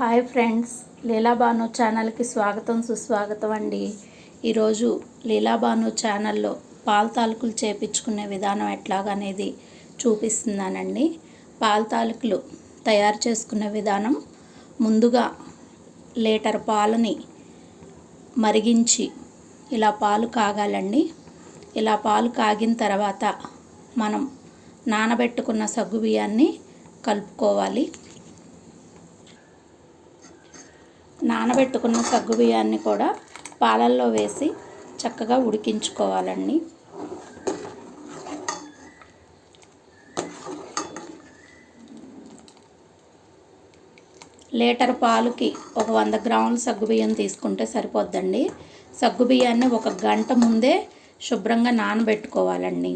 Hi friends లీలాబాను ఛానల్కి స్వాగతం సుస్వాగతం అండి. ఈరోజు లీలాబాను ఛానల్లో పాల్ తాలూకులు చేపించుకునే విధానం ఎట్లాగనేది చూపిస్తున్నానండి. పాల్ తాలూకులు తయారు చేసుకునే విధానం ముందుగా లీటర్ పాలని మరిగించి ఇలా పాలు కాగాలండి. ఇలా పాలు కాగిన తర్వాత మనం నానబెట్టుకున్న సగ్గు బియ్యాన్ని కలుపుకోవాలి. నానబెట్టుకున్న సగ్గు బియ్యాన్ని కూడా పాలల్లో వేసి చక్కగా ఉడికించుకోవాలండి. లీటర్ పాలుకి ఒక వంద గ్రాముల సగ్గు బియ్యం తీసుకుంటే సరిపోద్దండి. సగ్గు బియ్యాన్ని ఒక గంట ముందే శుభ్రంగా నానబెట్టుకోవాలండి.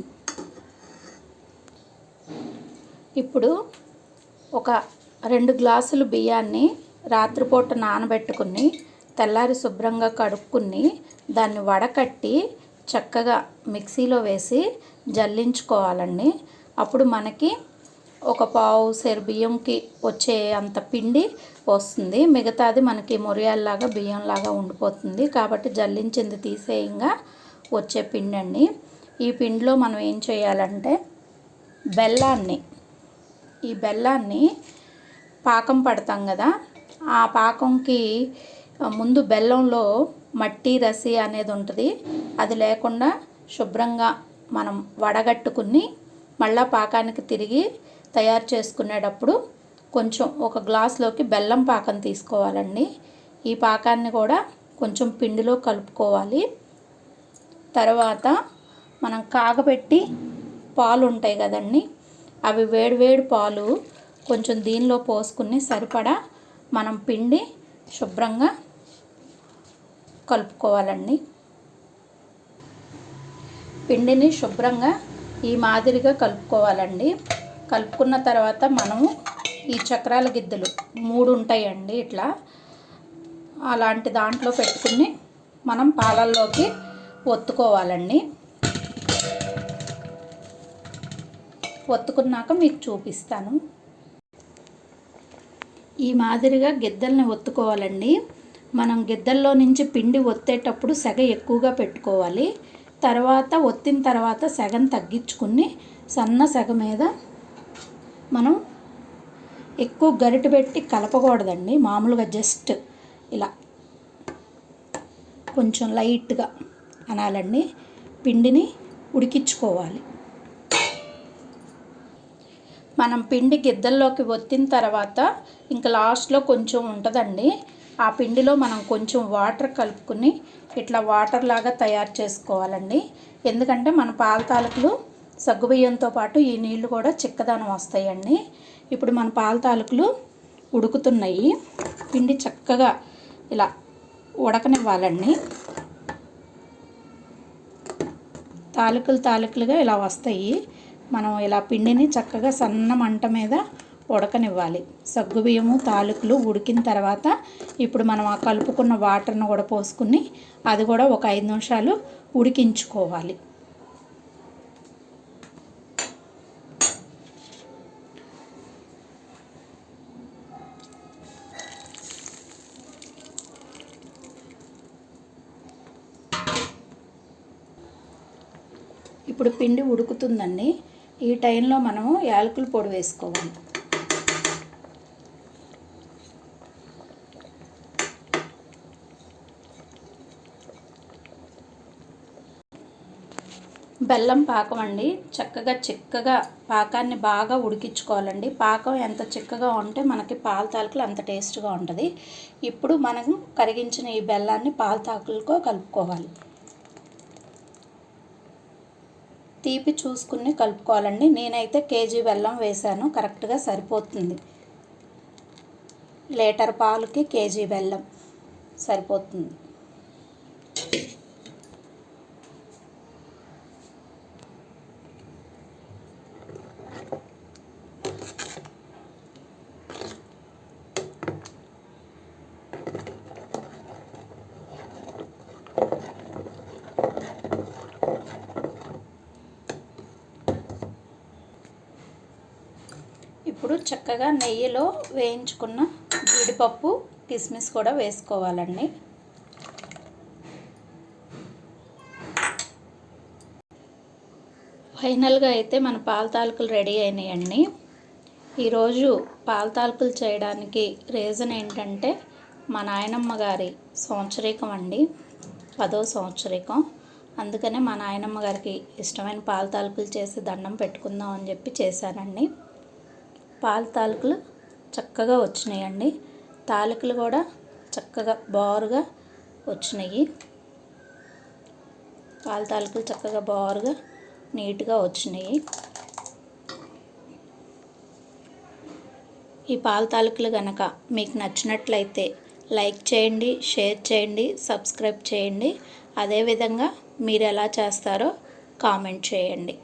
ఇప్పుడు ఒక రెండు గ్లాసులు బియ్యాన్ని రాత్రిపూట నానబెట్టుకుని తెల్లారి శుభ్రంగా కడుక్కుని దాన్ని వడకట్టి చక్కగా మిక్సీలో వేసి జల్లించుకోవాలండి. అప్పుడు మనకి ఒక పావు సేరు బియ్యంకి వచ్చే అంత పిండి వస్తుంది. మిగతాది మనకి మురియాల్లాగా బియ్యంలాగా ఉండిపోతుంది. కాబట్టి జల్లించింది తీసేయంగా వచ్చే పిండి అండి ఈ పిండిలో మనం ఏం చేయాలంటే బెల్లాన్ని ఈ బెల్లాన్ని పాకం పడతాం కదా ఆ పాకంకి ముందు బెల్లంలో మట్టి రసి అనేది ఉంటుంది. అది లేకుండా శుభ్రంగా మనం వడగట్టుకుని మళ్ళా పాకానికి తిరిగి తయారు చేసుకునేటప్పుడు కొంచెం ఒక గ్లాస్లోకి బెల్లం పాకం తీసుకోవాలండి. ఈ పాకాన్ని కూడా కొంచెం పిండిలో కలుపుకోవాలి. తర్వాత మనం కాగబెట్టి పాలు ఉంటాయి కదండి అవి వేడివేడి పాలు కొంచెం దీనిలో పోసుకుని సరిపడా మనం పిండి శుభ్రంగా కలుపుకోవాలండి. పిండిని శుభ్రంగా ఈ మాదిరిగా కలుపుకోవాలండి. కలుపుకున్న తర్వాత మనము ఈ చక్రాల గిద్దెలు మూడు ఉంటాయండి ఇట్లా. అలాంటి దాంట్లో పెట్టుకుని మనం పాలల్లోకి ఒత్తుకోవాలండి. ఒత్తుకున్నాక మీకు చూపిస్తాను. ఈ మాదిరిగా గిద్దల్ని ఒత్తుకోవాలండి. మనం గిద్దల్లో నుంచి పిండి ఒత్తేటప్పుడు సెగ ఎక్కువగా పెట్టుకోవాలి. తర్వాత ఒత్తిన తర్వాత సెగను తగ్గించుకుని సన్న సెగ మీద మనం ఎక్కువ గరిట పెట్టి కలపకూడదండి. మామూలుగా జస్ట్ ఇలా కొంచెం లైట్గా అనాలండి. పిండిని ఉడికించుకోవాలి. మనం పిండి గిద్దల్లోకి ఒత్తిన తర్వాత ఇంకా లాస్ట్లో కొంచెం ఉంటుందండి. ఆ పిండిలో మనం కొంచెం వాటర్ కలుపుకుని ఇట్లా వాటర్ లాగా తయారు చేసుకోవాలండి. ఎందుకంటే మన పాల తాలూకులు సగ్గుబియ్యంతో పాటు ఈ నీళ్ళు కూడా చిక్కదనం వస్తాయండి. ఇప్పుడు మన పాల తాలూకులు ఉడుకుతున్నాయి. పిండి చక్కగా ఇలా ఉడకనివ్వాలండి. తాలూకులు తాలూకులుగా ఇలా వస్తాయి. మనం ఇలా పిండిని చక్కగా సన్న మంట మీద ఉడకనివ్వాలి. సగ్గుబియ్యము తాలూకులు ఉడికిన తర్వాత ఇప్పుడు మనం ఆ కలుపుకున్న వాటర్ను కూడా పోసుకుని అది కూడా ఒక ఐదు నిమిషాలు ఉడికించుకోవాలి. ఇప్పుడు పిండి ఉడుకుతుందండి. ఈ టైంలో మనము యాలకుల పొడి వేసుకోవాలి. బెల్లం పాకం అండి. చక్కగా చిక్కగా పాకాన్ని బాగా ఉడికించుకోవాలండి. పాకం ఎంత చిక్కగా ఉంటే మనకి పాల తాలకులు అంత టేస్ట్గా ఉంటుంది. ఇప్పుడు మనం కరిగించిన ఈ బెల్లాన్ని పాల తాకులతో కలుపుకోవాలి. తీపి చూసుకుని కలుపుకోవాలండి. నేనైతే కేజీ బెల్లం వేసాను కరెక్ట్గా సరిపోతుంది. లీటర్ పాలుకి కేజీ బెల్లం సరిపోతుంది ఇప్పుడు చక్కగా నెయ్యిలో వేయించుకున్న జీడిపప్పు కిస్మిస్ కూడా వేసుకోవాలండి. ఫైనల్గా అయితే మన పాల తాలికలు రెడీ అయినాయండి. ఈరోజు పాల తాలికలు చేయడానికి రీజన్ ఏంటంటే మా నాయనమ్మ గారి సంవత్సరీకం అండి. పదో సంవత్సరీకం. అందుకనే మా నాయనమ్మ గారికి ఇష్టమైన పాల తాలికలు చేసి దండం పెట్టుకుందాం అని చెప్పి చేశానండి. పాల తాలకులు చక్కగా వచ్చినాయండి. తాలకులు కూడా చక్కగా బారుగా వచ్చినాయి. పాల తాలకులు చక్కగా బారుగా నీట్గా వచ్చినాయి. ఈ పాల తాలకులు కనుక మీకు నచ్చినట్లయితే లైక్ చేయండి షేర్ చేయండి సబ్స్క్రైబ్ చేయండి. అదేవిధంగా మీరు ఎలా చేస్తారో కామెంట్ చేయండి.